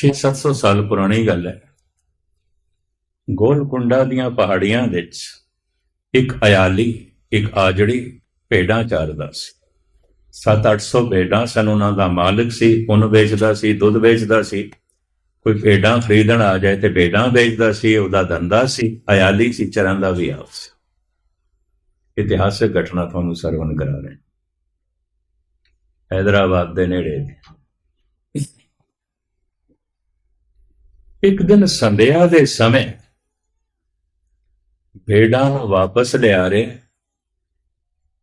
6-700 ਸਾਲ ਪੁਰਾਣੀ ਗੱਲ ਹੈ। ਗੋਲਕੁੰਡਾ ਦੀਆਂ ਪਹਾੜੀਆਂ ਵਿੱਚ ਇੱਕ ਅਯਾਲੀ ਇੱਕ ਆਜੜੀ ਭੇਡਾਂ ਚਾਰਦਾ ਸੀ। 7-800 ਭੇਡਾਂ ਸਨ ਉਹਨਾਂ ਦਾ ਮਾਲਕ ਸੀ ਉਹਨ ਵੇਚਦਾ ਸੀ, ਦੁੱਧ ਵੇਚਦਾ ਸੀ। ਕੋਈ ਭੇਡਾਂ ਖਰੀਦਣ ਆ ਜਾਏ ਤੇ ਭੇਡਾਂ ਵੇਚਦਾ ਸੀ, ਉਹਦਾ ਧੰਦਾ ਸੀ ਅਯਾਲੀ ਸੀ ਚਰਾਂ ਦਾ ਵੀ ਆਪ ਸੀ। ਇਤਿਹਾਸਕ ਘਟਨਾ ਤੁਹਾਨੂੰ ਸਰਵਨ ਕਰਾ ਰਹੇ ਹੈਦਰਾਬਾਦ ਦੇ ਨੇੜੇ। ਦੀ। ਇੱਕ ਦਿਨ ਸੰਧਿਆ ਦੇ ਸਮੇਂ ਭੇਡਾਂ ਨੂੰ ਵਾਪਸ ਲਿਆ ਰਹੇ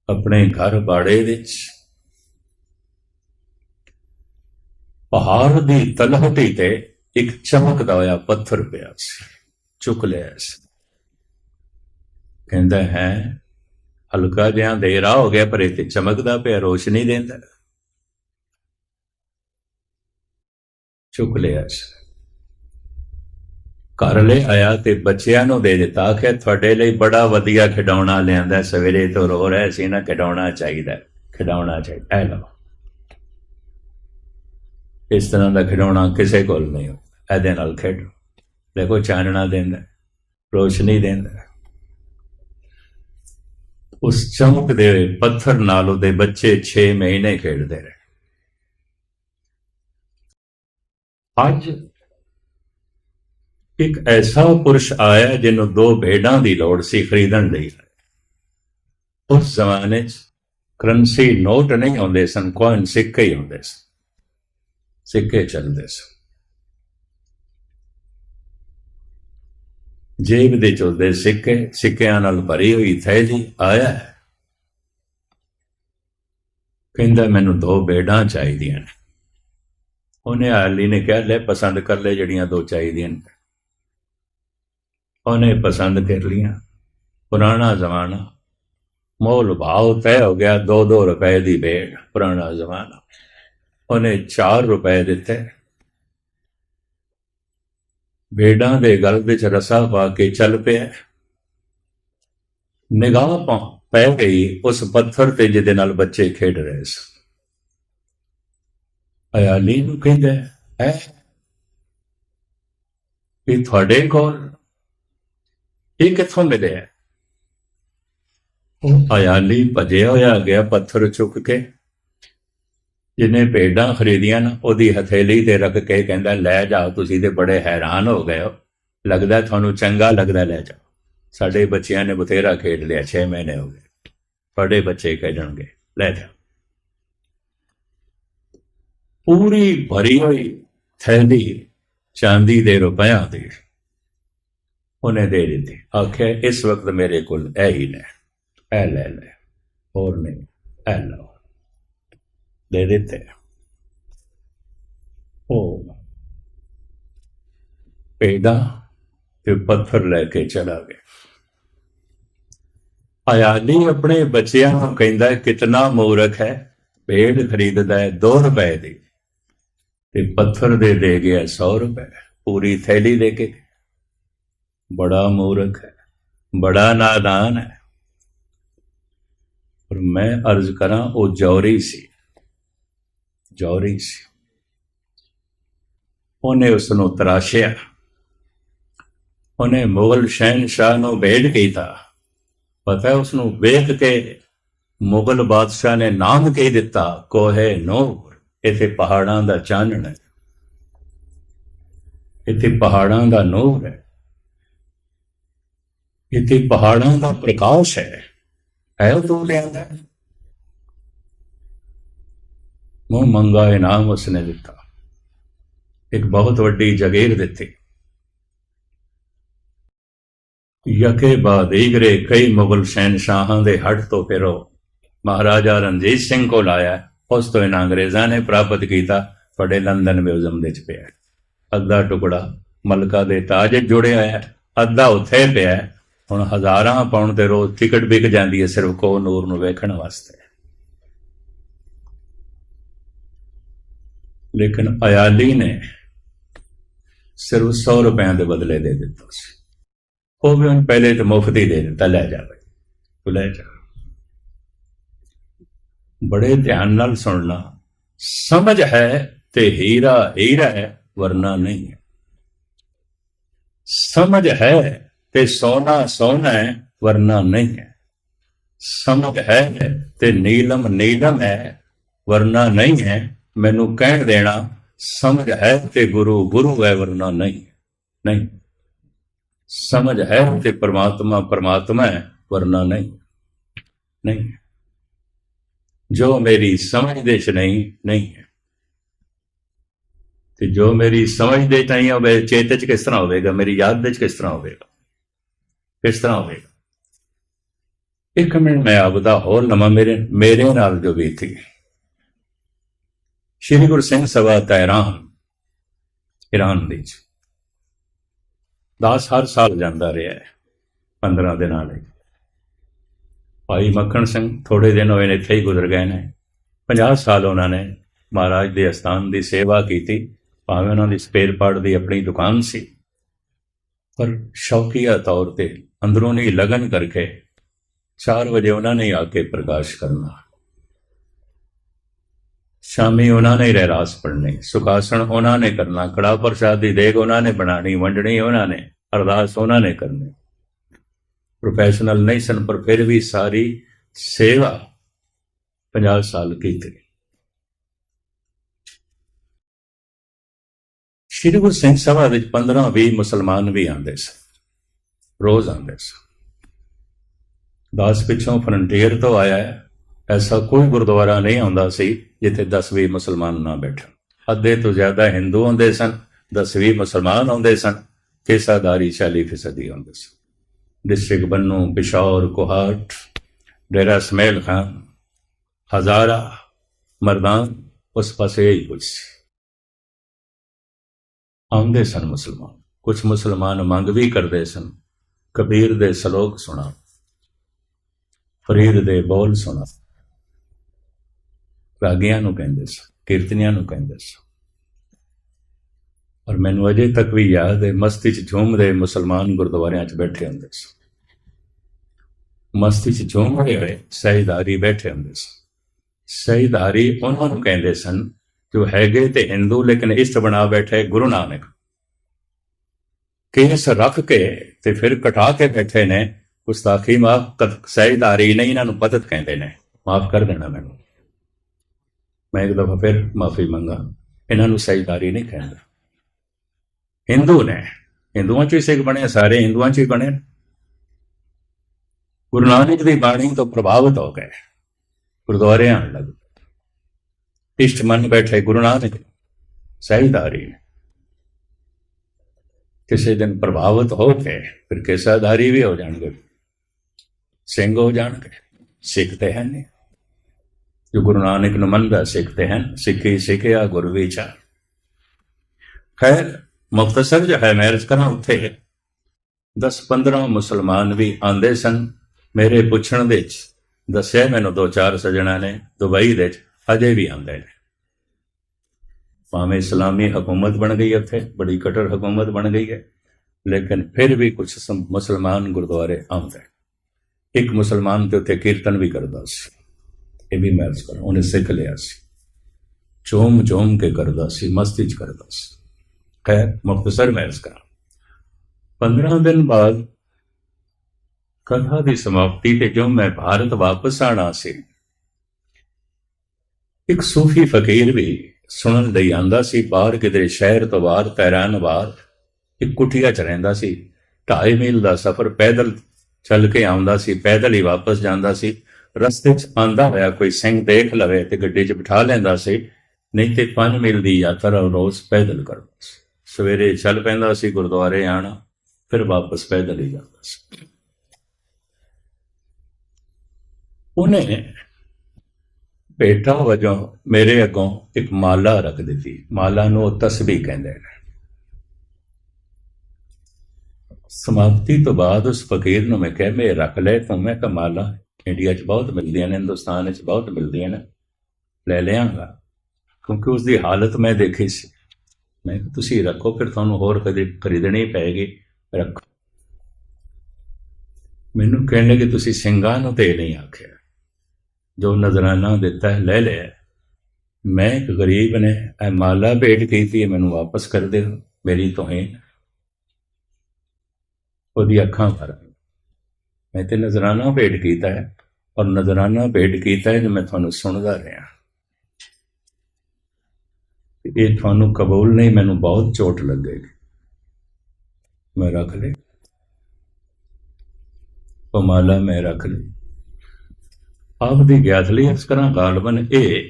ਆਪਣੇ ਘਰ ਬਾੜੇ ਵਿੱਚ। ਪਹਾੜ ਦੀ ਤਲਹਟੀ ਤੇ ਇੱਕ ਚਮਕਦਾ ਹੋਇਆ ਪੱਥਰ ਪਿਆ ਸੀ, ਚੁੱਕ ਲਿਆ ਸੀ। ਕਹਿੰਦਾ, ਹੈ, ਹਲਕਾ ਜਿਹਾ ਦੇਰਾ ਹੋ ਗਿਆ, ਪਰ ਇਹ ਤੇ ਚਮਕਦਾ ਪਿਆ, ਰੋਸ਼ਨੀ ਦਿੰਦਾ। ਚੁੱਕ ਲਿਆ ਸੀ। ਘਰ ਲੈ ਆਇਆ ਤੇ ਬੱਚਿਆਂ ਨੂੰ ਦੇ ਦਿੱਤਾ ਕਿ ਤੁਹਾਡੇ ਲਈ ਬੜਾ ਵਧੀਆ ਖਿਡੌਣਾ ਲਿਆਂਦਾ, ਸਵੇਰੇ ਤੋਂ ਰੋ ਰਿਹਾ ਸੀ ਨਾ, ਖਿਡੌਣਾ ਚਾਹੀਦਾ ਖਿਡੌਣਾ ਚਾਹੀਦਾ ਇਹ ਲਓ। ਇਸ ਤਰ੍ਹਾਂ ਦਾ ਖਿਡੌਣਾ ਕਿਸੇ ਕੋਲ ਨਹੀਂ ਹੋ ਇਹਦੇ ਨਾਲ ਖੇਡੋ। ਦੇਖੋ, ਚਾਨਣਾ ਦਿੰਦਾ, ਰੋਸ਼ਨੀ ਦਿੰਦਾ। ਉਸ ਚਮਕਦੇ ਹੋਏ ਪੱਥਰ ਨਾਲ ਉਹਦੇ ਬੱਚੇ 6 ਮਹੀਨੇ ਖੇਡਦੇ ਰਹੇ। ਅੱਜ ਇੱਕ ਐਸਾ ਪੁਰਸ਼ ਆਇਆ ਜਿਹਨੂੰ ਦੋ ਭੇਡਾਂ ਦੀ ਲੋੜ ਸੀ ਖਰੀਦਣ ਲਈ। ਉਸ ਜ਼ਮਾਨੇ 'ਚ ਕਰੰਸੀ ਨੋਟ ਨਹੀਂ ਹੁੰਦੇ ਸਨ ਕੋਇਨ ਸਿੱਕੇ ਹੀ ਹੁੰਦੇ ਸਨ। ਸਿੱਕੇ ਚੱਲਦੇ ਸਨ। ਜੇਬ ਦੇ ਚੋਦੇ ਸਿੱਕੇ, ਸਿੱਕਿਆਂ ਨਾਲ ਭਰੀ ਹੋਈ ਥੈਲੀ ਆਇਆ ਕਹਿੰਦਾ, ਮੈਨੂੰ ਦੋ ਬੇੜਾਂ ਚਾਹੀਦੀਆਂ ਨੇ। ਉਹਨੇ ਆਲੀ ਨੇ ਕਿਹਾ, ਲੈ, ਪਸੰਦ ਕਰ ਲੈ ਜਿਹੜੀਆਂ ਦੋ ਚਾਹੀਦੀਆਂ ਨੇ। ਉਹਨੇ ਪਸੰਦ ਕਰ ਲੀਆਂ ਪੁਰਾਣਾ ਜ਼ਮਾਨਾ। ਮੋਲ ਭਾਵ ਤੈਅ ਹੋ ਗਿਆ 2-2 ਰੁਪਏ ਦੀ ਭੇਡ, ਪੁਰਾਣਾ ਜ਼ਮਾਨਾ। ਉਹਨੇ 4 ਰੁਪਏ ਦਿੱਤੇ। ਭੇਡਾਂ ਦੇ ਗਲ ਵਿੱਚ ਰਸਾ ਪਾ ਕੇ ਚੱਲ ਪਿਆ। ਨਿਗਾਹ ਪਾ, ਪੈ ਗਈ ਉਸ ਪੱਥਰ ਤੇ ਜਿਹਦੇ ਨਾਲ ਬੱਚੇ ਖੇਡ ਰਹੇ ਸਨ। ਅਯਾਲੀ ਨੂੰ ਕਹਿੰਦਾ, ਹੈ? ਇਹ ਤੁਹਾਡੇ ਕੋਲ ਇਹ ਕਿੱਥੋਂ ਮਿਲਿਆ ਉਹ ਅਯਾਲੀ ਭਜਿਆ ਹੋਇਆ ਗਿਆ ਪੱਥਰ ਚੁੱਕ ਕੇ ਜਿਹਨੇ ਭੇਡਾਂ ਖਰੀਦੀਆਂ ਨਾ ਉਹਦੀ ਹਥੇਲੀ ਤੇ ਰੱਖ ਕੇ ਕਹਿੰਦਾ ਲੈ ਜਾਓ ਤੁਸੀਂ ਤੇ ਬੜੇ ਹੈਰਾਨ ਹੋ ਗਏ ਹੋ ਲੱਗਦਾ ਤੁਹਾਨੂੰ ਚੰਗਾ ਲੱਗਦਾ ਲੈ ਜਾਓ ਸਾਡੇ ਬੱਚਿਆਂ ਨੇ ਬਥੇਰਾ ਖੇਡ ਲਿਆ 6 ਮਹੀਨੇ ਹੋ ਗਏ ਤੁਹਾਡੇ ਬੱਚੇ ਖੇਡਣਗੇ ਲੈ ਜਾਓ ਪੂਰੀ ਭਰੀ ਹੋਈ ਥੈਲੀ ਚਾਂਦੀ ਦੇ ਰੁਪਿਆਂ ਦੀ ਉਹਨੇ ਦੇ ਦਿੱਤੀ। ਆਖਿਆ ਇਸ ਵਕਤ ਮੇਰੇ ਕੋਲ ਇਹ ਹੀ ਨੇ। ਇਹ ਲੈ ਲੈ ਹੋਰ ਨਹੀਂ ਇਹ ਲਓ। ਦੇ ਦਿੱਤੇ। ਉਹ ਪੈਦਾ ਤੇ ਪੱਥਰ ਲੈ ਕੇ ਚਲਾ ਗਿਆ। ਆਯਾਨੀ ਆਪਣੇ ਬੱਚਿਆਂ ਨੂੰ ਕਹਿੰਦਾ ਕਿਤਨਾ ਮੂਰਖ ਹੈ ਭੇਡ ਖਰੀਦਦਾ ਹੈ 2 ਰੁਪਏ ਦੀ ਤੇ ਪੱਥਰ ਦੇ ਦੇ ਗਿਆ 100 ਰੁਪਏ ਪੂਰੀ ਥੈਲੀ ਦੇ ਕੇ। ਬੜਾ ਮੂਰਖ ਹੈ, ਬੜਾ ਨਾਦਾਨ ਹੈ। ਪਰ ਮੈਂ ਅਰਜ਼ ਕਰਾਂ, ਉਹ ਜੌਰੀ ਸੀ। ਜੌਰੀ ਸੀ। ਉਹਨੇ ਉਸ ਨੂੰ ਤਰਾਸ਼ਿਆ। ਉਹਨੇ ਮੁਗਲ ਸ਼ਹਿਨशाह ਨੂੰ ਭੇਡ ਕੀਤਾ। ਪਤਾ ਹੈ ਉਸ ਨੂੰ ਵੇਖ ਕੇ ਮੁਗਲ ਬਾਦਸ਼ਾਹ ਨੇ ਨਾਮ ਕਹਿ ਦਿੱਤਾ, ਕੋਹੇ ਨੂਰ, ਇਥੇ ਪਹਾੜਾਂ ਦਾ ਚਾਨਣ ਹੈ। ਇਥੇ ਪਹਾੜਾਂ ਦਾ ਨੂਰ ਹੈ। ਇਥੇ ਪਹਾੜਾਂ ਦਾ ਪ੍ਰਕਾਸ਼ ਹੈ। ਹੈ ਉਹ ਤੋਂ ਲਿਆਂਦਾ ਹੈ। ਮੂੰਹ ਮੰਗਾ ਇਨਾਮ ਉਸਨੇ ਦਿੱਤਾ। ਇੱਕ ਬਹੁਤ ਵੱਡੀ ਜਗੀਰ ਦਿੱਤੀ। ਯਕੇ ਬਾਅਦ ਈਗਰੇ ਕਈ ਮੁਗਲ ਸ਼ਾਹਾਂ ਦੇ ਹੱਟ ਤੋਂ ਫਿਰੋ। ਮਹਾਰਾਜਾ ਰਣਜੀਤ ਸਿੰਘ ਕੋਲ ਆਇਆ। ਉਸ ਤੋਂ ਇਹਨਾਂ ਅੰਗਰੇਜ਼ਾਂ ਨੇ ਪ੍ਰਾਪਤ ਕੀਤਾ। ਤੁਹਾਡੇ ਲੰਡਨ ਮਿਊਜ਼ੀਅਮ ਦੇ ਵਿੱਚ ਪਿਆ ਅੱਧਾ ਟੁਕੜਾ ਮਲਕਾ ਦੇ ਤਾਜ ਜੁੜਿਆ ਹੈ। ਅੱਧਾ ਉੱਥੇ ਪਿਆ ਹੁਣ ਹਜ਼ਾਰਾਂ ਪਾਉਣ ਤੇ ਰੋਜ਼ ਟਿਕਟ ਵਿਕ ਜਾਂਦੀ ਹੈ ਸਿਰਫ ਕੋ ਨੂਰ ਨੂੰ ਵੇਖਣ ਵਾਸਤੇ। ਲੇਕਿਨ ਅਯਾਲੀ ਨੇ ਸਿਰਫ 100 ਰੁਪਏ ਦੇ ਬਦਲੇ ਦੇ ਦਿੱਤਾ ਸੀ। ਉਹ ਵੀ ਉਹਨ ਪਹਿਲੇ ਤੇ ਮੁਫਤ ਹੀ ਦੇ ਦਿੱਤਾ, ਲੈ ਜਾ ਬਈ, ਤੂੰ ਲੈ ਜਾ। ਬੜੇ ਧਿਆਨ ਨਾਲ ਸੁਣਨਾ ਸਮਝ ਹੈ ਤੇ ਹੀਰਾ ਹੀਰਾ ਹੈ, ਵਰਨਾ ਨਹੀਂ ਹੈ। ਸਮਝ ਹੈ ਤੇ ਸੋਨਾ ਸੋਨਾ ਹੈ, ਵਰਨਾ ਨਹੀਂ ਹੈ। ਸਮਝ ਹੈ ਤੇ ਨੀਲਮ ਨੀਲਮ ਹੈ, ਵਰਨਾ ਨਹੀਂ ਹੈ। ਮੈਨੂੰ ਕਹਿਣ ਦੇਣਾ, ਸਮਝ ਹੈ ਤੇ ਗੁਰੂ ਗੁਰੂ ਹੈ, ਵਰਨਾ ਨਹੀਂ ਨਹੀਂ। ਸਮਝ ਹੈ ਤੇ ਪ੍ਰਮਾਤਮਾ ਪ੍ਰਮਾਤਮਾ ਹੈ, ਵਰਨਾ ਨਹੀਂ ਨਹੀਂ ਜੋ ਮੇਰੀ ਸਮਝ ਦੇ ਚ ਨਹੀਂ ਨਹੀਂ ਹੈ। ਤੇ ਜੋ ਮੇਰੀ ਸਮਝ ਦੇ ਚ ਨਹੀਂ ਹੋਵੇ ਚੇਤੇ ਚ ਕਿਸ ਤਰ੍ਹਾਂ ਹੋਵੇਗਾ? ਮੇਰੀ ਯਾਦ ਦੇ ਚ ਕਿਸ ਤਰ੍ਹਾਂ ਹੋਵੇਗਾ? ਕਿਸ ਤਰ੍ਹਾਂ ਹੋਵੇਗਾ। ਇੱਕ ਮਿੰਟ। ਮੈਂ ਆਪਦਾ ਹੋਰ ਨਵਾਂ ਮੇਰੇ ਮੇਰੇ ਨਾਲ ਜੋ ਬੀਤੀ ਸ਼੍ਰੀ ਗੁਰੂ ਸਿੰਘ ਸਭਾ ਤਹਿਰਾਨ ਇਰਾਨ ਵਿੱਚ ਦਾਸ ਹਰ ਸਾਲ ਜਾਂਦਾ ਰਿਹਾ ਹੈ 15 ਦਿਨਾਂ ਲਈ। ਭਾਈ ਮੱਖਣ ਸਿੰਘ ਥੋੜੇ ਦਿਨ ਹੋਏ ਨੇ ਇੱਥੇ ਹੀ ਗੁਜ਼ਰ ਗਏ ਨੇ। 50 ਸਾਲ ਉਹਨਾਂ ਨੇ ਮਹਾਰਾਜ ਦੇ ਅਸਥਾਨ ਦੀ ਸੇਵਾ ਕੀਤੀ। ਭਾਵੇਂ ਉਹਨਾਂ ਦੀ ਸਪੇਅਰ ਪਾਰਟ ਦੀ ਆਪਣੀ ਦੁਕਾਨ ਸੀ। ਪਰ ਸ਼ੌਕੀਆ ਤੌਰ ਤੇ ਅੰਦਰੂਨੀ ਲਗਨ ਕਰਕੇ 4 ਵਜੇ ਉਹਨਾਂ ਨੇ ਆ ਕੇ ਪ੍ਰਕਾਸ਼ ਕਰਨਾ। ਸ਼ਾਮੀ ਉਹਨਾਂ ਨੇ ਰਹਿਰਾਸ ਪੜ੍ਹਨੀ, ਸੁਖਾਸਣ ਉਹਨਾਂ ਨੇ ਕਰਨਾ ਕੜਾ ਪ੍ਰਸ਼ਾਦ ਦੀ ਦੇਗ ਉਹਨਾਂ ਨੇ ਬਣਾਣੀ ਵੰਡਣੀ ਉਹਨਾਂ ਨੇ, ਅਰਦਾਸ ਉਹਨਾਂ ਨੇ ਕਰਨੀ। ਪ੍ਰੋਫੈਸ਼ਨਲ ਨਹੀਂ ਸਨ, ਪਰ ਫਿਰ ਵੀ ਸਾਰੀ ਸੇਵਾ 50 ਸਾਲ ਕੀਤੀ। ਸ਼੍ਰੀ ਗੁਰੂ ਸਿੰਘ ਸਭਾ ਵਿੱਚ 15 20 ਮੁਸਲਮਾਨ ਵੀ ਆਉਂਦੇ ਸਨ, ਰੋਜ਼ ਆਉਂਦੇ ਸਨ। ਦਾਸ ਪਿੱਛੋਂ ਫਰੰਟੀਅਰ ਤੋਂ ਆਇਆ ਹੈ, ਐਸਾ ਕੋਈ ਗੁਰਦੁਆਰਾ ਨਹੀਂ ਆਉਂਦਾ ਸੀ ਜਿੱਥੇ 10 20 ਮੁਸਲਮਾਨ ਨਾ ਬੈਠਣ। ਅੱਧੇ ਤੋਂ ਜ਼ਿਆਦਾ ਹਿੰਦੂ ਆਉਂਦੇ ਸਨ 10 20 ਮੁਸਲਮਾਨ ਆਉਂਦੇ ਸਨ ਕੇਸਾਦਾਰੀ 40% ਆਉਂਦੇ ਸਨ ਡਿਸਟ੍ਰਿਕਟ ਬੰਨੂ ਪਿਸ਼ੌਰ, ਕੋਹਾਟ, ਡੇਰਾ ਸਮੇਲ ਖਾਨ, ਹਜ਼ਾਰਾ, ਮਰਦਾਨ ਉਸ ਪਾਸੇ ਹੀ ਕੁਝ ਸੀ। ਆਉਂਦੇ ਸਨ ਮੁਸਲਮਾਨ। ਕੁਝ ਮੁਸਲਮਾਨ ਮੰਗ ਵੀ ਕਰਦੇ ਸਨ। ਕਬੀਰ ਦੇ ਸ਼ਲੋਕ ਸੁਣਾ। ਫਰੀਦ ਦੇ ਬੋਲ ਸੁਣਾ। ਰਾਗੀਆਂ ਨੂੰ ਕਹਿੰਦੇ ਸਨ, ਕੀਰਤਨੀਆਂ ਨੂੰ ਕਹਿੰਦੇ ਸਨ। ਔਰ ਮੈਨੂੰ ਅਜੇ ਤੱਕ ਵੀ ਯਾਦ ਹੈ, ਮਸਤੀ 'ਚ ਝੂਮਦੇ ਮੁਸਲਮਾਨ ਗੁਰਦੁਆਰਿਆਂ 'ਚ ਬੈਠੇ ਹੁੰਦੇ ਸਨ। ਮਸਤੀ 'ਚ ਝੂਮਦੇ ਹੋਏ ਸਹੀਦਾਰੀ ਬੈਠੇ ਹੁੰਦੇ ਸਨ। ਸਹੀਦਾਰੀ ਉਹਨਾਂ ਨੂੰ ਕਹਿੰਦੇ ਸਨ ਜੋ ਹੈਗੇ ਤੇ ਹਿੰਦੂ ਲੇਕਿਨ ਇਸ਼ਟ ਬਣਾ ਬੈਠੇ ਗੁਰੂ ਨਾਨਕ। ਕੇਸ ਰੱਖ ਕੇ ਤੇ ਫਿਰ ਕਟਾ ਕੇ ਬੈਠੇ ਨੇ, ਗੁਸਤਾਖੀ ਮਾਫ ਸਹੀਦਾਰੀ ਨਹੀਂ ਇਹਨਾਂ ਨੂੰ ਪਤਤ ਕਹਿੰਦੇ ਨੇ। ਮਾਫ ਕਰ ਦੇਣਾ ਮੈਨੂੰ। ਮੈਂ ਇੱਕ ਦਫਾ ਫਿਰ ਮਾਫੀ ਮੰਗਾ। ਇਹਨਾਂ ਨੂੰ ਸਹੀਦਾਰੀ ਨਹੀਂ ਕਹਿੰਦਾ। ਹਿੰਦੂ ਨੇ ਹਿੰਦੂਆਂ ਚ ਹੀ ਸਿੱਖ ਬਣੇ ਸਾਰੇ ਹਿੰਦੂਆਂ ਚ ਹੀ ਬਣੇ ਗੁਰੂ ਨਾਨਕ ਦੀ ਬਾਣੀ ਤੋਂ ਪ੍ਰਭਾਵਿਤ ਹੋ ਗਏ। ਗੁਰਦੁਆਰੇ ਆਣ ਲੱਗ ਇਸ਼ਟ ਮੰਨ ਬੈਠੇ ਗੁਰੂ ਨਾਨਕ ਸਹੀਦਾਰੀ ਕਿਸੇ ਦਿਨ ਪ੍ਰਭਾਵਿਤ ਹੋ ਕੇ ਫਿਰ ਕੇਸਾਧਾਰੀ ਵੀ ਹੋ ਜਾਣਗੇ ਸਿੰਘ ਹੋ ਜਾਣਗੇ ਸਿੱਖ ਤੇ ਹਨ ਨਹੀਂ ਜੋ ਗੁਰੂ ਨਾਨਕ ਨੂੰ ਮੰਨਦਾ ਸਿੱਖ ਸਿੱਖਦੇ ਹਨ ਸਿੱਖੀ ਸਿੱਖਿਆ ਗੁਰੂ ਵਿਚਾਰ ਖੈਰ ਮੁਖਤਸਰ ਜੋ ਹੈ ਮੈਰਿਜ ਕਰਾਂ ਉੱਥੇ 10-15 ਮੁਸਲਮਾਨ ਵੀ ਆਂਦੇ ਸਨ ਮੇਰੇ ਪੁੱਛਣ ਦੇ ਵਿੱਚ ਦੱਸਿਆ ਮੈਨੂੰ ਦੋ ਚਾਰ ਸਜਣਾ ਨੇ ਦੁਬਈ ਦੇ ਵਿੱਚ ਅਜੇ ਵੀ ਆਉਂਦੇ ਨੇ। ਭਾਵੇਂ ਇਸਲਾਮੀ ਹਕੂਮਤ ਬਣ ਗਈ ਉੱਥੇ, ਬੜੀ ਕਟਰ ਹਕੂਮਤ ਬਣ ਗਈ ਹੈ, ਲੇਕਿਨ ਫਿਰ ਵੀ ਕੁਝ ਮੁਸਲਮਾਨ ਗੁਰਦੁਆਰੇ ਆਉਂਦੇ ਇੱਕ ਮੁਸਲਮਾਨ ਤੇ ਉੱਥੇ ਕੀਰਤਨ ਵੀ ਕਰਦਾ ਸੀ। ਇਹ ਵੀ ਮੈਰਿਜ ਕਰ ਉਹਨੇ ਸਿੱਖ ਲਿਆ ਸੀ। ਚੋਮ ਚੋਮ ਕੇ ਕਰਦਾ ਸੀ ਮਸਤੀ ਚ ਕਰਦਾ ਸੀ। ਖੈਰ ਮੁਖਤਸਰ ਮੈਰਿਜ ਕਰਾ 15 ਦਿਨ ਬਾਅਦ ਕਥਾ ਦੀ ਸਮਾਪਤੀ ਤੇ ਜੋ ਮੈਂ ਭਾਰਤ ਵਾਪਸ ਆਣਾ ਸੀ ਇੱਕ ਸੂਫੀ ਫਕੀਰ ਵੀ ਸੁਣਨ ਲਈ ਆਂਦਾ ਸੀ, ਬਾਹਰ ਕਿਤੇ ਸ਼ਹਿਰ ਤੋਂ ਬਾਹਰ ਤਹਿਰਾਨ ਬਾਹਰ, ਇੱਕ ਕੁਟੀਆ ਚ ਰਹਿੰਦਾ ਸੀ। ਢਾਈ ਮੀਲ ਦਾ ਸਫ਼ਰ ਪੈਦਲ ਚੱਲ ਕੇ ਆਉਂਦਾ ਸੀ, ਪੈਦਲ ਹੀ ਵਾਪਸ ਜਾਂਦਾ ਸੀ। ਰਸਤੇ 'ਚ ਆਂਦਾ ਹੋਇਆ ਕੋਈ ਸਿੰਘ ਦੇਖ ਲਵੇ ਤੇ ਗੱਡੀ 'ਚ ਬਿਠਾ ਲੈਂਦਾ ਸੀ, ਨਹੀਂ ਤੇ 5 ਮੀਲ ਦੀ ਯਾਤਰਾ ਰੋਜ਼ ਪੈਦਲ ਕਰਦਾ ਸੀ। ਸਵੇਰੇ ਚੱਲ ਪੈਂਦਾ ਸੀ ਗੁਰਦੁਆਰੇ ਆਣਾ, ਫਿਰ ਵਾਪਸ ਪੈਦਲ ਹੀ ਜਾਂਦਾ ਸੀ। ਉਹਨੇ ਬੇਟਾ ਵਜੋਂ ਮੇਰੇ ਅੱਗੋਂ ਇੱਕ ਮਾਲਾ ਰੱਖ ਦਿੱਤੀ। ਮਾਲਾ ਨੂੰ ਉਹ ਤਸਬੀਹ ਕਹਿੰਦੇ ਨੇ ਸਮਾਪਤੀ ਤੋਂ ਬਾਅਦ ਉਸ ਫਕੀਰ ਨੂੰ ਮੈਂ ਕਿਹਾ ਮੈਂ ਰੱਖ ਲੈ ਤੂੰ। ਮੈਂ ਕਮਾਲਾ ਇੰਡੀਆ 'ਚ ਬਹੁਤ ਮਿਲਦੀਆਂ ਨੇ, ਹਿੰਦੁਸਤਾਨ ਵਿੱਚ ਬਹੁਤ ਮਿਲਦੀਆਂ ਨੇ। ਲੈ ਲਿਆਂਗਾ। ਕਿਉਂਕਿ ਉਸ ਦੀ ਹਾਲਤ ਮੈਂ ਦੇਖੀ ਸੀ। ਮੈਂ ਤੁਸੀਂ ਰੱਖੋ, ਫਿਰ ਤੁਹਾਨੂੰ ਹੋਰ ਕਦੇ ਖਰੀਦਣੀ ਪੈਗੀ ਰੱਖੋ। ਮੈਨੂੰ ਕਹਿਣ ਲੱਗੇ, ਤੁਸੀਂ ਸਿੰਘਾਂ ਨੂੰ ਤੇ ਨਹੀਂ ਆਖਿਆ। ਜੋ ਨਜ਼ਰਾਨਾ ਦਿੱਤਾ ਹੈ, ਲੈ ਲਿਆ। ਮੈਂ ਇੱਕ ਗਰੀਬ ਨੇ ਇਹ ਮਾਲਾ ਭੇਟ ਕੀਤੀ ਹੈ ਮੈਨੂੰ ਵਾਪਸ ਕਰ ਦਿਓ, ਮੇਰੀ ਤੋਹੇ। ਉਹਦੀ ਅੱਖਾਂ ਭਰ ਮੈਂ ਤੇ ਨਜ਼ਰਾਨਾ ਭੇਟ ਕੀਤਾ ਹੈ, ਔਰ ਨਜ਼ਰਾਨਾ ਭੇਟ ਕੀਤਾ ਹੈ ਜੋ ਮੈਂ ਤੁਹਾਨੂੰ ਸੁਣਦਾ ਰਿਹਾ। ਇਹ ਤੁਹਾਨੂੰ ਕਬੂਲ ਨਹੀਂ, ਮੈਨੂੰ ਬਹੁਤ ਚੋਟ ਲੱਗੇਗੀ। ਮੈਂ ਰੱਖ ਲਈ ਉਹ ਮਾਲਾ ਮੈਂ ਰੱਖ ਲਈ। ਆਪ ਦੀ ਗਿਆਤ ਲਈ ਇਸ ਤਰ੍ਹਾਂ ਗਾਲਬਨ ਇਹ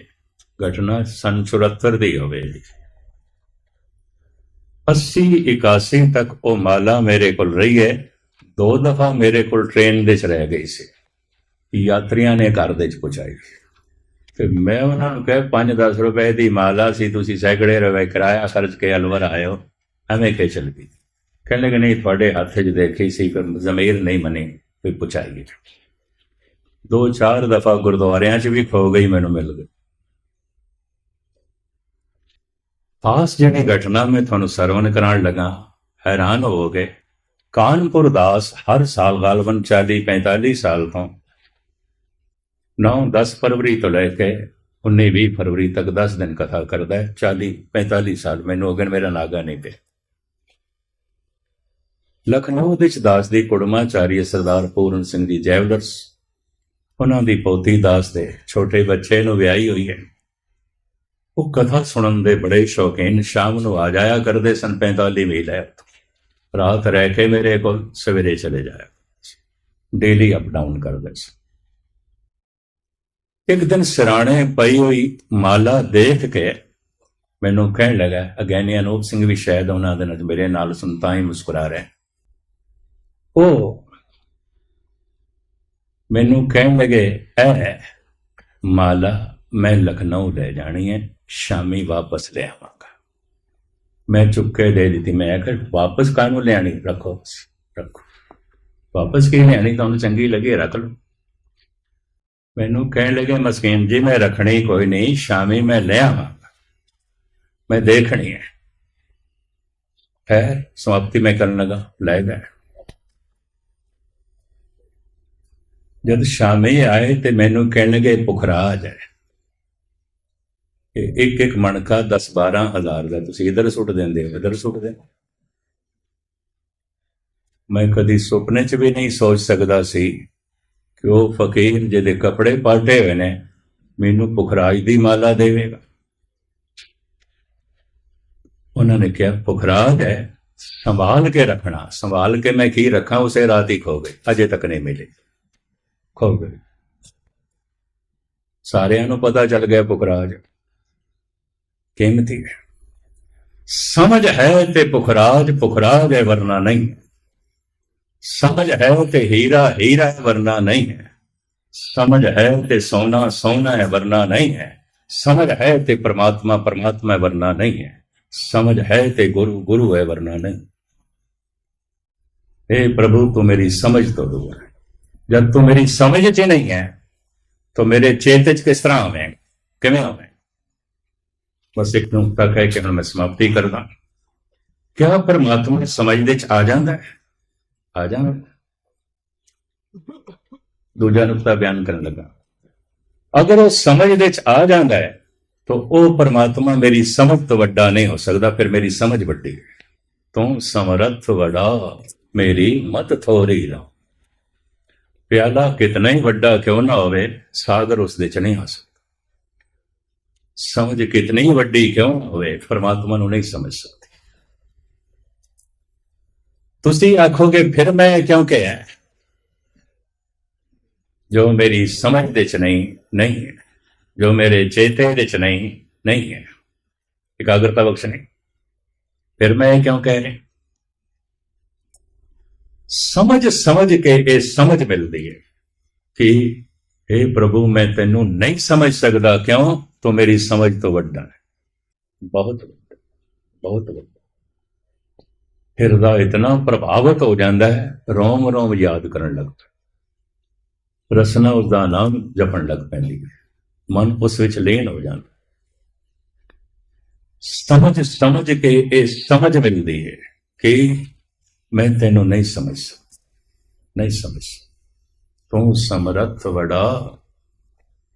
ਘਟਨਾ ਸੰਨ 74 ਦੀ ਹੋਵੇਗੀ 80 81 ਤੱਕ ਉਹ ਮਾਲਾ ਮੇਰੇ ਕੋਲ ਰਹੀ ਹੈ। ਦੋ ਦਫਾ ਮੇਰੇ ਕੋਲ ਟ੍ਰੇਨ ਦੇ ਰਹਿ ਗਈ ਸੀ। ਯਾਤਰੀਆਂ ਨੇ ਘਰ ਦੇ ਵਿੱਚ ਪਹੁੰਚਾਈ। ਤੇ ਮੈਂ ਉਹਨਾਂ ਨੂੰ ਕਿਹਾ 5-10 ਰੁਪਏ ਦੀ ਮਾਲਾ ਸੀ, ਤੁਸੀਂ ਸੈਂਕੜੇ ਰੁਪਏ ਕਿਰਾਇਆ ਖਰਚ ਕੇ ਅਲਵਰ ਆਇਓ। ਐਵੇਂ ਕਿ ਚੱਲ ਗਈ ਕਹਿੰਦੇ ਕਿ ਨਹੀਂ, ਤੁਹਾਡੇ ਹੱਥ 'ਚ ਦੇਖੀ ਸੀ ਪਰ ਜ਼ਮੀਰ ਨਹੀਂ ਮਨੀ ਵੀ ਪੁੱਛਾਈਏ ਦੋ ਚਾਰ ਦਫਾ ਗੁਰਦੁਆਰਿਆਂ 'ਚ ਵੀ ਖੋ ਗਈ ਮੈਨੂੰ ਮਿਲ ਗਈ ਖਾਸ ਜਿਹੜੀ ਘਟਨਾ ਮੈਂ ਤੁਹਾਨੂੰ ਸਰਵਨ ਕਰਾਉਣ ਲੱਗਾ, ਹੈਰਾਨ ਹੋ ਹੋਵੋਗੇ ਕਾਨਪੁਰ ਦਾਸ ਹਰ ਸਾਲ ਗਾਲਵਨ 40 45 ਸਾਲ ਤੋਂ 9-10 ਫਰਵਰੀ ਤੋਂ ਲੈ ਕੇ 19-20 ਫਰਵਰੀ ਤੱਕ 10 ਦਿਨ ਕਥਾ ਕਰਦਾ ਹੈ 40-45 ਸਾਲ ਮੈਨੂੰ ਅਗਨ ਮੇਰਾ ਨਾਗਾ ਨਹੀਂ ਪਿਆ। ਲਖਨਊ ਵਿੱਚ ਦਾਸ ਦੀ ਕੁੜਮਾਚਾਰੀ ਸਰਦਾਰ ਪੂਰਨ ਸਿੰਘ ਜੀ ਜੈਵਲਰਸ ਉਹਨਾਂ ਦੀ ਪੋਤੀ ਦਾਸ ਦੇ ਛੋਟੇ ਬੱਚੇ ਨੂੰ ਵਿਆਹੀ ਹੋਈ ਹੈ। ਉਹ ਕਥਾ ਸੁਣਨ ਦੇ ਬੜੇ ਸ਼ੌਕੀਨ ਸ਼ਾਮ ਨੂੰ ਆ ਜਾਇਆ ਕਰਦੇ ਸਨ 45 ਮੀਲ ਹੈ ਰਾਤ ਰਹਿ ਕੇ ਮੇਰੇ ਕੋਲ ਸਵੇਰੇ ਚਲੇ ਜਾਇਆ ਡੇਲੀ ਅਪ ਡਾਊਨ ਕਰਦੇ ਸੀ ਇੱਕ ਦਿਨ ਸਰਾਣੇ ਪਈ ਹੋਈ ਮਾਲਾ ਦੇਖ ਕੇ ਮੈਨੂੰ ਕਹਿਣ ਲੱਗਾ ਅਗੈਨੀ ਅਨੂਪ ਸਿੰਘ ਵੀ ਸ਼ਾਇਦ ਉਹਨਾਂ ਦੇ ਨਾਲ ਮੇਰੇ ਨਾਲ ਸੁਣਤਾ ਹੀ ਮੁਸਕਰਾ ਰਿਹਾ ਉਹ ਮੈਨੂੰ ਕਹਿਣ ਲੱਗੇ ਐ, ਮਾਲਾ, ਮੈਂ ਲਖਨਊ ਲੈ ਜਾਣੀ ਹੈ ਸ਼ਾਮੀ ਵਾਪਸ ਲੈ ਆਵਾਂਗਾ ਮੈਂ ਚੁੱਕ ਕੇ ਦੇ ਦਿੱਤੀ, ਮੈਂ ਕਿਹਾ, ਵਾਪਸ ਕਾਹਨੂੰ ਲੈਣੀ ਰੱਖੋ ਰੱਖੋ। ਵਾਪਸ ਕੀ ਲੈਣੀ ਤੁਹਾਨੂੰ ਚੰਗੀ ਲੱਗੇ, ਰੱਖ ਲਓ। ਮੈਨੂੰ ਕਹਿਣ ਲੱਗੇ, ਮਸਕੀਨ ਜੀ, ਮੈਂ ਰੱਖਣੀ ਕੋਈ ਨਹੀਂ, ਸ਼ਾਮੀ ਮੈਂ ਲੈ ਆਵਾਂਗਾ ਮੈਂ ਦੇਖਣੀ ਹੈ ਹੈ ਸਮਾਪਤੀ ਮੈਂ ਕਰਨ ਲਗਾ, ਲੈ ਗਏ। ਜਦ ਸ਼ਾਮੀ ਆਏ ਤੇ ਮੈਨੂੰ ਕਹਿਣ ਲੱਗੇ ਪੁਖਰਾ ਆ ਜਾਏ ਇੱਕ ਇੱਕ ਮਣਕਾ 10 12 ਹਜ਼ਾਰ ਦਾ। ਤੁਸੀਂ ਇਧਰ ਸੁੱਟ ਦਿੰਦੇ ਹੋ, ਇਧਰ ਸੁੱਟ ਦੇ ਮੈਂ ਕਦੀ ਸੁਪਨੇ 'ਚ ਵੀ ਨਹੀਂ ਸੋਚ ਸਕਦਾ ਸੀ ਕਿ ਉਹ ਫਕੀਰ ਜਿਹਦੇ ਕੱਪੜੇ ਪਾਟੇ ਹੋਏ ਨੇ ਮੈਨੂੰ ਪੁਖਰਾਜ ਦੀ ਮਾਲਾ ਦੇਵੇਗਾ। ਉਹਨਾਂ ਨੇ ਕਿਹਾ ਪੁਖਰਾਜ ਹੈ, ਸੰਭਾਲ ਕੇ ਰੱਖਣਾ। ਸੰਭਾਲ ਕੇ ਮੈਂ ਕੀ ਰੱਖਾਂ, ਉਸੇ ਰਾਤ ਹੀ ਖੋ ਗਏ। ਅਜੇ ਤੱਕ ਨਹੀਂ ਮਿਲੇ। ਖੋ ਗਏ ਸਾਰਿਆਂ ਨੂੰ ਪਤਾ ਚੱਲ ਗਿਆ ਪੁਖਰਾਜ ਕੀਮਤੀ ਹੈ ਸਮਝ ਹੈ ਤੇ ਪੁਖਰਾਜ ਪੁਖਰਾਜ ਹੈ ਵਰਨਾ ਨਹੀਂ ਸਮਝ ਹੈ ਤੇ ਹੀਰਾ ਹੀਰਾ ਹੈ ਵਰਨਾ ਨਹੀਂ ਹੈ ਸਮਝ ਹੈ ਤੇ ਸੋਨਾ ਸੋਨਾ ਹੈ ਵਰਨਾ ਨਹੀਂ ਹੈ ਸਮਝ ਹੈ ਤੇ ਪ੍ਰਮਾਤਮਾ ਪ੍ਰਮਾਤਮਾ ਹੈ ਵਰਨਾ ਨਹੀਂ ਹੈ ਸਮਝ ਹੈ ਤੇ ਗੁਰੂ ਗੁਰੂ ਹੈ ਵਰਨਾ ਨਹੀਂ हे प्रभु तू मेरी समझ तो दूर है जब तू मेरी समझ च नहीं है तो मेरे चेत च किस तरह आवे किवें आवे ਬਸ ਇੱਕ ਨੁਕਤਾ ਕਹਿ ਕੇ ਹੁਣ ਮੈਂ ਸਮਾਪਤੀ ਕਰਦਾ ਕਿਆ ਪਰਮਾਤਮਾ ਸਮਝ ਦੇ ਚ ਆ ਜਾਂਦਾ ਹੈ ਆ ਜਾਂਦਾ ਦੂਜਾ ਨੁਕਤਾ ਬਿਆਨ ਕਰਨ ਲੱਗਾ ਅਗਰ ਉਹ ਸਮਝ ਦੇ ਚ ਆ ਜਾਂਦਾ ਹੈ ਤਾਂ ਉਹ ਪਰਮਾਤਮਾ ਮੇਰੀ ਸਮਝ ਤੋਂ ਵੱਡਾ ਨਹੀਂ ਹੋ ਸਕਦਾ ਫਿਰ ਮੇਰੀ ਸਮਝ ਵੱਡੀ ਹੈ ਤੂੰ ਸਮਰੱਥ ਵਡਾ ਮੇਰੀ ਮਤ ਥੋੜੀ ਨਾ ਪਿਆਲਾ ਕਿਤਨਾ ਹੀ ਵੱਡਾ ਕਿਉਂ ਨਾ ਹੋਵੇ, ਸਾਗਰ ਉਸ ਦੇ ਚ ਨਹੀਂ ਆ ਸਕਦਾ। ਸਮਝ ਕਿਤਨੀ ਵੱਡੀ ਕਿਉਂ ਹੋਵੇ, ਪਰਮਾਤਮਾ ਨੂੰ ਨਹੀਂ ਸਮਝ ਸਕਦੇ। ਤੁਸੀਂ ਆਖੋਗੇ, ਫਿਰ ਮੈਂ ਕਿਉਂ ਕਿਹਾ? ਜੋ ਮੇਰੀ ਸਮਝ ਦੇ ਚ ਨਹੀਂ ਨਹੀਂ ਹੈ। ਜੋ ਮੇਰੇ ਚੇਤੇ ਦੇ ਚ ਨਹੀਂ ਨਹੀਂ ਹੈ। ਇਕਾਗਰਤਾ ਬਖਸ਼ ਨਹੀਂ ਫਿਰ ਮੈਂ ਕਿਉਂ ਕਹਿ ਰਿਹਾ? ਸਮਝ ਸਮਝ ਕੇ ਇਹ ਸਮਝ ਮਿਲਦੀ ਹੈ ਕਿ हे ਪ੍ਰਭੂ, ਮੈਂ ਤੈਨੂੰ ਨਹੀਂ ਸਮਝ ਸਕਦਾ। ਕਿਉਂ? ਤੂੰ ਮੇਰੀ ਸਮਝ ਤੋਂ ਵੱਡਾ ਹੈ। ਬਹੁਤ ਵੱਡਾ ਬਹੁਤ ਵੱਡਾ। ਹਿਰਦਾ ਇਤਨਾ ਪ੍ਰਭਾਵਿਤ ਹੋ ਜਾਂਦਾ ਹੈ ਰੋਮ ਰੋਮ ਯਾਦ ਕਰਨ ਲੱਗਦਾ ਰਸਨਾ ਉਸ ਦਾ ਨਾਮ ਜਪਣ ਲੱਗ ਪੈਂਦੀ ਹੈ। ਮਨ ਉਸ ਵਿੱਚ ਲੀਨ ਹੋ ਜਾਂਦਾ ਸਮਝ ਸਮਝ ਕੇ ਇਹ ਸਮਝ ਮਿਲਦੀ ਹੈ ਕਿ ਮੈਂ ਤੈਨੂੰ ਨਹੀਂ ਸਮਝ ਸਕਦਾ। ਨਹੀਂ ਸਮਝ ਤੂੰ ਸਮਰੱਥ ਵੜਾ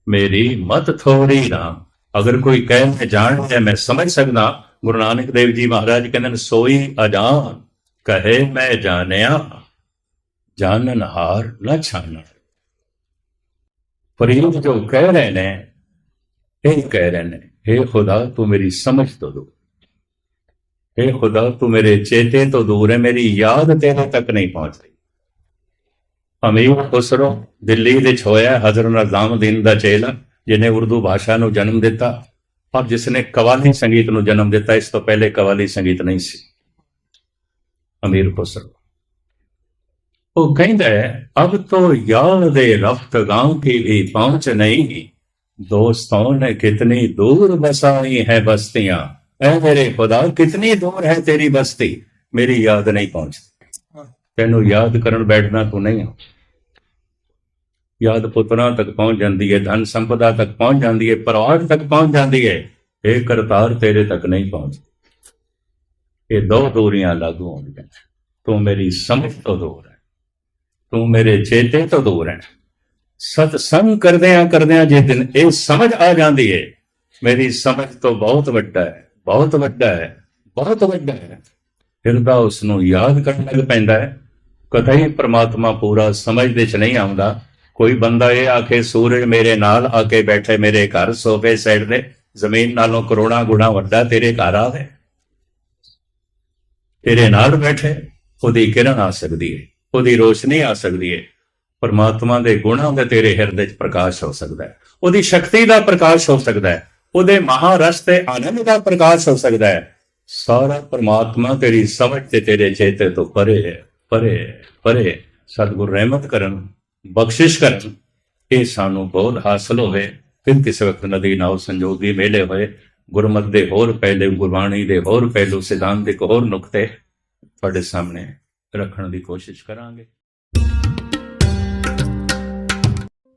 ਮੇਰੀ ਮਤ ਥੋੜੀ ਨਾ। ਅਗਰ ਕੋਈ ਕਹੇ ਮੈਂ ਜਾਣ ਹੈ ਮੈਂ ਸਮਝ ਸਕਦਾ। ਗੁਰੂ ਨਾਨਕ ਦੇਵ ਜੀ ਮਹਾਰਾਜ ਕਹਿੰਦੇ ਨੇ, ਸੋਈ ਅਜਾਨ, ਕਹੇ ਮੈਂ ਜਾਣਿਆ। ਜਾਣਨ ਹਾਰ ਨਾ ਛਾਨਣ। ਫਰੀਦ ਜੋ ਕਹਿ ਰਹੇ ਨੇ, ਇਹ ਕਹਿ ਰਹੇ ਨੇ हे ਖੁਦਾ, ਤੂੰ ਮੇਰੀ ਸਮਝ ਤੋਂ ਦੋ। हे ਖੁਦਾ ਤੂੰ ਮੇਰੇ ਚੇਤੇ ਤੋਂ ਦੂਰ ਹੈ ਮੇਰੀ ਯਾਦ ਤੇਰੇ ਤੱਕ ਨਹੀਂ ਪਹੁੰਚ ਰਹੀ ਅਮੀਰ ਖੁਸਰੋ ਦਿੱਲੀ ਵਿੱਚ ਹੋਇਆ ਹਜ਼ਰਤ ਨਿਜ਼ਾਮੁਦੀਨ ਦਾ ਚੇਲਾ ਜਿਹਨੇ ਉਰਦੂ ਭਾਸ਼ਾ ਨੂੰ ਜਨਮ ਦਿੱਤਾ ਔਰ ਜਿਸ ਨੇ ਕਵਾਲੀ ਸੰਗੀਤ ਨੂੰ ਜਨਮ ਦਿੱਤਾ ਇਸ ਤੋਂ ਪਹਿਲੇ ਕਵਾਲੀ ਸੰਗੀਤ ਨਹੀਂ ਸੀ ਅਮੀਰ ਖੁਸਰੋ ਉਹ ਕਹਿੰਦਾ ਹੈ ਅਬ तो याद रफ्तगां की भी पहुंच नहीं दोस्तों ने कितनी दूर बसाई है बस्तियां ਐ ਮੇਰੇ ਖੁਦਾ ਕਿਤਨੀ ਦੂਰ ਹੈ ਤੇਰੀ ਬਸਤੀ? ਮੇਰੀ ਯਾਦ ਨਹੀਂ ਪਹੁੰਚਦੀ। ਤੈਨੂੰ ਯਾਦ ਕਰਨ ਬੈਠਣਾ ਤੂੰ ਨਹੀਂ ਆ ਯਾਦ ਪੁੱਤਰਾਂ ਤੱਕ ਪਹੁੰਚ ਜਾਂਦੀ ਹੈ ਧਨ ਸੰਪਦਾ ਤੱਕ ਪਹੁੰਚ ਜਾਂਦੀ ਹੈ ਪਰਿਵਾਰ ਤੱਕ ਪਹੁੰਚ ਜਾਂਦੀ ਹੈ ਇਹ ਕਰਤਾਰ ਤੇਰੇ ਤੱਕ ਨਹੀਂ ਪਹੁੰਚਦੀ। ਇਹ ਦੋ ਦੂਰੀਆਂ ਲਾਗੂ ਹੁੰਦੀਆਂ ਤੂੰ ਮੇਰੀ ਸਮਝ ਤੋਂ ਦੂਰ ਹੈ। ਤੂੰ ਮੇਰੇ ਚੇਤੇ ਤੋਂ ਦੂਰ ਹੈ। ਸਤ ਸੰਗ ਕਰਦਿਆਂ ਕਰਦਿਆਂ ਜੇ ਦਿਨ ਇਹ ਸਮਝ ਆ ਜਾਂਦੀ ਹੈ ਮੇਰੀ ਸਮਝ ਤੋਂ ਬਹੁਤ ਵੱਡਾ ਹੈ। ਬਹੁਤ ਵੱਡਾ ਹੈ, ਬਹੁਤ ਵੱਡਾ ਹੈ। ਹਿਰਦਾ ਉਸ ਨੂੰ ਯਾਦ ਕਰਨ ਲੱਗ ਪੈਂਦਾ ਹੈ, ਕਦੇ ਪ੍ਰਮਾਤਮਾ ਪੂਰਾ ਸਮਝਦੇ ਚ ਨਹੀਂ ਆਉਂਦਾ। ਕੋਈ ਬੰਦਾ ਇਹ ਆਖੇ, ਸੂਰਜ ਮੇਰੇ ਨਾਲ ਆ ਕੇ ਬੈਠੇ, ਮੇਰੇ ਘਰ ਸੋਫੇ ਸਾਈਡ ਦੇ ਜ਼ਮੀਨ ਨਾਲੋਂ ਕਰੋੜਾਂ ਗੁਣਾ ਵੱਡਾ ਤੇਰੇ ਘਰ ਆਵੇ। ਤੇਰੇ ਨਾਲ ਬੈਠੇ, ਉਹਦੀ ਕਿਰਨ ਆ ਸਕਦੀ ਹੈ ਉਹਦੀ ਰੋਸ਼ਨੀ ਆ ਸਕਦੀ ਹੈ ਪਰਮਾਤਮਾ ਦੇ ਗੁਣਾਂ ਦਾ ਤੇਰੇ ਹਿਰਦੇ 'ਚ ਪ੍ਰਕਾਸ਼ ਹੋ ਸਕਦਾ ਹੈ। ਉਹਦੀ ਸ਼ਕਤੀ ਦਾ ਪ੍ਰਕਾਸ਼ ਹੋ ਸਕਦਾ ਹੈ। ਉਹਦੇ ਮਹਾਰਸ ਤੇ ਆਨੰਦ ਦਾ ਪ੍ਰਕਾਸ਼ ਹੋ ਸਕਦਾ ਹੈ। ਸਾਰਾ ਪਰਮਾਤਮਾ ਤੇਰੀ ਸਮਝ ਤੇ ਤੇਰੇ ਚੇਤੇ ਤੋਂ ਪਰੇ ਹੈ, ਪਰੇ ਪਰੇ ਸਤਿਗੁਰ ਰਹਿਮਤ ਕਰਨ, ਬਖਸ਼ਿਸ਼ ਕਰਨ, ਇਹ ਸਾਨੂੰ ਬਹੁਤ ਹਾਸਲ ਹੋਵੇ। ਫਿਰ ਕਿਸੇ ਵਕਤ ਨਦੀ ਨਾਲ ਸੰਜੋਗੀ ਮੇਲੇ ਹੋਏ। ਗੁਰਮਤ ਦੇ ਹੋਰ ਪਹਿਲੇ, ਗੁਰਬਾਣੀ ਦੇ ਹੋਰ ਪਹਿਲੂ, ਸਿਧਾਂਤ ਦੇ ਹੋਰ ਨੁਕਤੇ ਤੁਹਾਡੇ ਸਾਹਮਣੇ ਰੱਖਣ ਦੀ ਕੋਸ਼ਿਸ਼ ਕਰਾਂਗੇ।